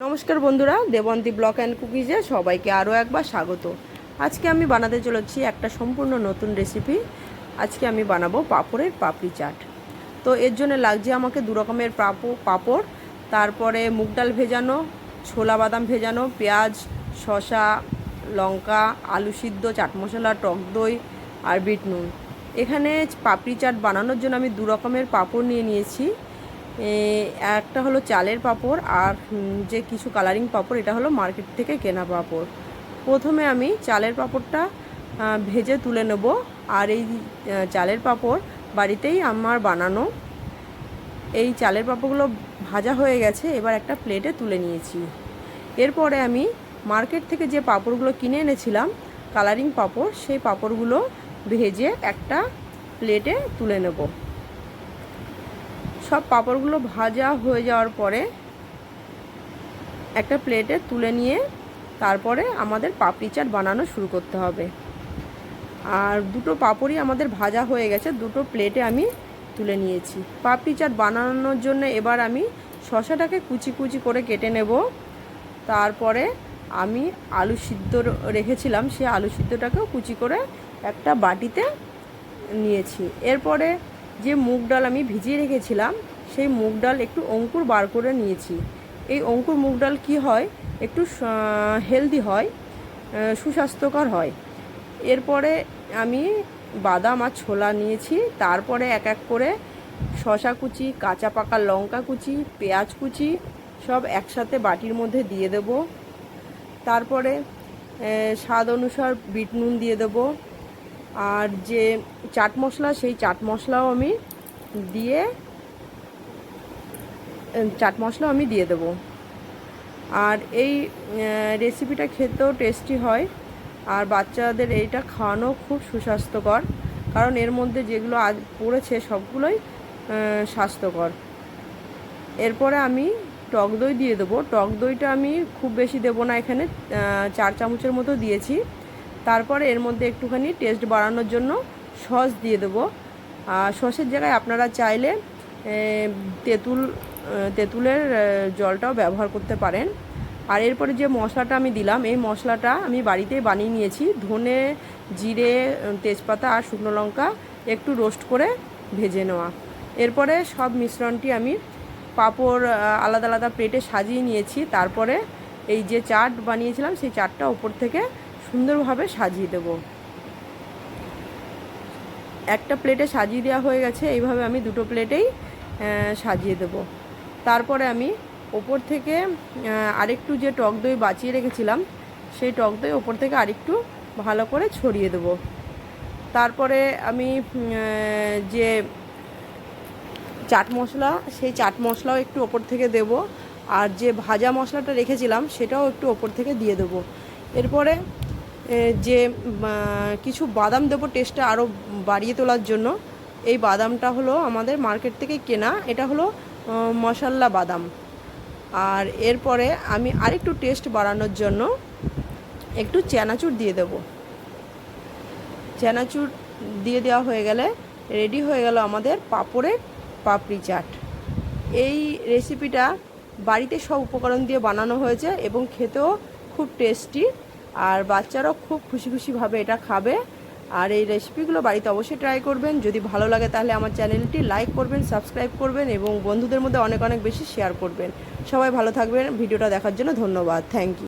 নমস্কার বন্ধুরা, Debanti block and কুকিজে সবাইকে আরও একবার স্বাগত। আজকে আমি বানাতে চলেছি একটা সম্পূর্ণ নতুন রেসিপি। আজকে আমি বানাবো পাঁপড়ের পাপড়ি চাট। তো এর জন্য লাগছে আমাকে দু রকমের পাপড় পাঁপড়, তারপরে মুগ ডাল ভেজানো, ছোলা বাদাম ভেজানো, পেঁয়াজ, শসা, লঙ্কা, আলু সিদ্ধ, চাট মশলা, টক দই আর বিট নুন। এখানে পাপড়ি চাট বানানোর জন্য আমি দু রকমের পাঁপড় নিয়ে নিয়েছি। একটা হলো চালের পাপড় আর যে কিছু কালারিং পাপড়, এটা হলো মার্কেট থেকে কেনা পাঁপড়। প্রথমে আমি চালের পাঁপড়টা ভেজে তুলে নেব আর এই চালের পাপড় বাড়িতেই আমার বানানো। এই চালের পাঁপড়গুলো ভাজা হয়ে গেছে, এবার একটা প্লেটে তুলে নিয়েছি। এরপরে আমি মার্কেট থেকে যে পাঁপড়গুলো কিনে এনেছিলাম কালারিং পাঁপড়, সেই পাপড়গুলো ভেজে একটা প্লেটে তুলে নেব। সব পাঁপড়গুলো ভাজা হয়ে যাওয়ার পরে একটা প্লেটে তুলে নিয়ে তারপরে আমাদের পাপড়ি চাট বানানো শুরু করতে হবে। আর দুটো পাঁপড়ই আমাদের ভাজা হয়ে গেছে, দুটো প্লেটে আমি তুলে নিয়েছি। পাপড়ি চাট বানানোর জন্য এবার আমি শশাটাকে কুচি কুচি করে কেটে নেব। তারপরে আমি আলু সিদ্ধ রেখেছিলাম সেই আলু সিদ্ধটাকেও কুচি করে একটা বাটিতে নিয়েছি। এরপরে যে মুগ ডাল আমি ভিজিয়ে রেখেছিলাম, সেই মুগ ডাল একটু অঙ্কুর বার করে নিয়েছি। এই অঙ্কুর মুগ ডাল কী হয়? একটু হেলদি হয় সুস্বাস্থ্যকর হয়। এরপরে আমি বাদাম আর ছোলা নিয়েছি, তারপরে এক এক করে শশা কুচি, কাঁচা পাকা লঙ্কা কুচি, পেঁয়াজ কুচি, সব একসাথে বাটির মধ্যে দিয়ে দেব। তারপরে স্বাদ অনুসার বিট নুন দিয়ে দেবো। আর যে চাট মশলা, সেই চাট মশলাও আমি দিয়ে চাট মশলাও আমি দিয়ে দেবো। আর এই রেসিপিটা খেতেও টেস্টি হয়। আর বাচ্চাদের এইটা খাওয়ানো খুব সুস্বাস্থ্যকর। কারণ এর মধ্যে যেগুলো আজ পড়েছে সবগুলোই স্বাস্থ্যকর। এরপরে আমি টক দই দিয়ে দেবো। টক দইটা আমি খুব বেশি দেবো না এখানে। চার চামচের মতো দিয়েছি। তারপরে এর মধ্যে একটুখানি টেস্ট বাড়ানোর জন্য সস দিয়ে দেবো। আর সসের জায়গায় আপনারা চাইলে তেঁতুল তেঁতুলের জলটাও ব্যবহার করতে পারেন। আর এরপরে যে মশলাটা আমি দিলাম, এই মশলাটা আমি বাড়িতেই বানিয়ে নিয়েছি। ধনে, জিরে তেজপাতা আর শুকনো লঙ্কা একটু রোস্ট করে ভেজে নেওয়া। এরপরে সব মিশ্রণটি আমি পাঁপড় আলাদা আলাদা প্লেটে সাজিয়ে নিয়েছি। তারপরে এই যে চাট বানিয়েছিলাম, সেই চাটটা ওপর থেকে সুন্দরভাবে সাজিয়ে দেব। একটা প্লেটে সাজিয়ে দেওয়া হয়ে গেছে, এইভাবে আমি দুটো প্লেটেই সাজিয়ে দেব। তারপরে আমি ওপর থেকে আরেকটু যে টক দই বাঁচিয়ে রেখেছিলাম, সেই টক দই ওপর থেকে আরেকটু ভালো করে ছড়িয়ে দেব। তারপরে আমি যে চাট মশলা, সেই চাট মশলাও একটু ওপর থেকে দেব, আর যে ভাজা মশলাটা রেখেছিলাম, সেটাও একটু ওপর থেকে দিয়ে দেবো। এরপরে যে কিছু বাদাম দেবো টেস্টটা আরও বাড়িয়ে তোলার জন্য, এই বাদামটা হলো আমাদের মার্কেট থেকে কেনা, এটা হলো মশাল্লা বাদাম। আর এরপরে আমি আরেকটু টেস্ট বাড়ানোর জন্য একটু চানাচুর দিয়ে দেবো। চানাচুর দিয়ে দেওয়া হয়ে গেলে রেডি হয়ে গেল আমাদের পাপড়ের পাপড়ি চাট। এই রেসিপিটা বাড়িতে সব উপকরণ দিয়ে বানানো হয়েছে এবং খেতেও খুব টেস্টি আর বাচ্চারাও খুব খুশি খুশিভাবে এটা খাবে। আর এই রেসিপিগুলো বাড়িতে অবশ্যই ট্রাই করবেন। যদি ভালো লাগে তাহলে আমার চ্যানেলটি লাইক করবেন সাবস্ক্রাইব করবেন এবং বন্ধুদের মধ্যে অনেক অনেক বেশি শেয়ার করবেন। সবাই ভালো থাকবেন। ভিডিওটা দেখার জন্য ধন্যবাদ। Thank you